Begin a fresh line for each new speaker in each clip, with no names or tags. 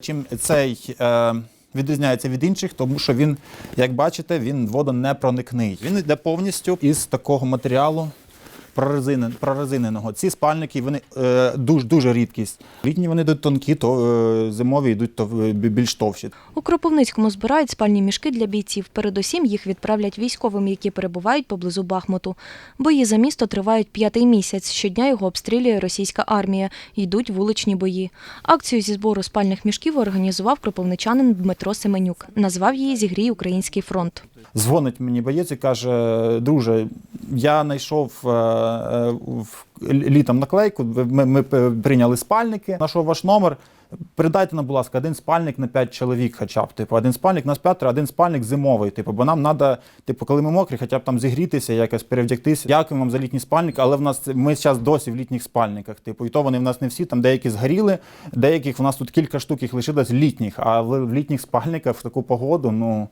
Чим цей е, відрізняється від інших, тому що він, як бачите, він водонепроникний. Він йде повністю із такого матеріалу прорезиненого. Ці спальники вони е, дуже дуже рідкість. Літні вони йдуть тонкі, то е, зимові йдуть то е, більш товщі.
У Кропивницькому збирають спальні мішки для бійців. Передусім їх відправлять військовим, які перебувають поблизу Бахмуту. Бої за місто тривають п'ятий місяць. Щодня його обстрілює російська армія. Йдуть вуличні бої. Акцію зі збору спальних мішків організував кропивничанин Дмитро Семенюк. Назвав її Зігрій Український фронт.
Дзвонить мені боєць і каже: друже, я знайшов е, е, літом наклейку. Ми, ми прийняли спальники. Знайшов ваш номер. Передайте нам, будь ласка, один спальник на п'ять чоловік, хоча б. Типу, один спальник нас п'ятеро, один спальник зимовий. Типу, бо нам треба, типу, коли ми мокрі, хоча б там зігрітися, якось перевдягтися. Дякуємо вам за літній спальник, але в нас ми зараз досі в літніх спальниках. Типу, і то вони в нас не всі, там деякі згоріли, деяких в нас тут кілька штук їх лишилось літніх, а в літніх спальниках в таку погоду, ну.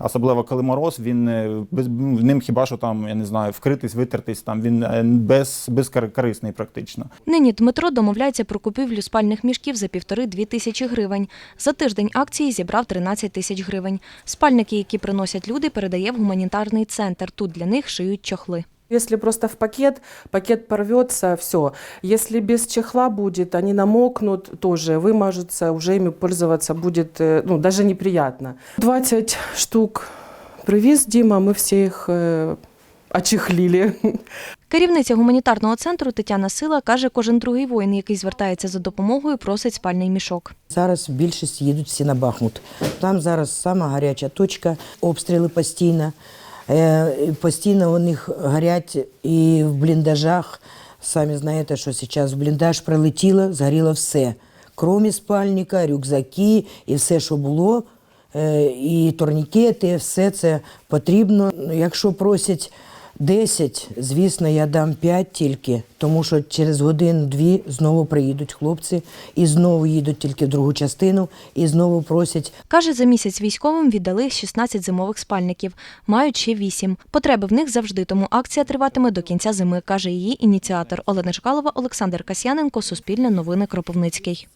Особливо коли мороз, він е, без ним хіба що там, я не знаю, вкритись, витертись, там він е, без, безкорисний практично.
Нині Дмитро домовляється про купівлю спальних мішків за півтори-дві тисячі гривень. За тиждень акції зібрав 13 тисяч гривень. Спальники, які приносять люди, передає в гуманітарний центр. Тут для них шиють чохли.
Если просто в пакет, пакет порвется, все. Если без чехла будет, они намокнут тоже, вымажутся, уже ими пользоваться будет э, ну, даже неприятно. 20 штук привез Дима, мы все их э, очехлили.
Керівниця гуманітарного центру Тетяна Сила каже, кожен другий воїн, який звертається за допомогою, просить спальний мішок.
Зараз більшість їдуть всі на Бахмут. Там зараз сама гаряча точка, обстріли постійно. Е, Постійно у них горять і в бліндажах. Самі знаєте, що зараз в бліндаж прилетіло, згоріло все. Крім спальника, рюкзаки і все, що було, е, і турнікети, все це потрібно. Якщо просять 10, звісно, я дам 5 тільки, тому що через годину-дві знову приїдуть хлопці і знову їдуть тільки в другу частину, і знову просять
Каже, за місяць військовим віддали 16 зимових спальників, мають ще 8. Потреби в них завжди, тому акція триватиме до кінця зими, каже її ініціатор Олена Жкалова, Олександр Касьяненко, Суспільне новини Кропивницький.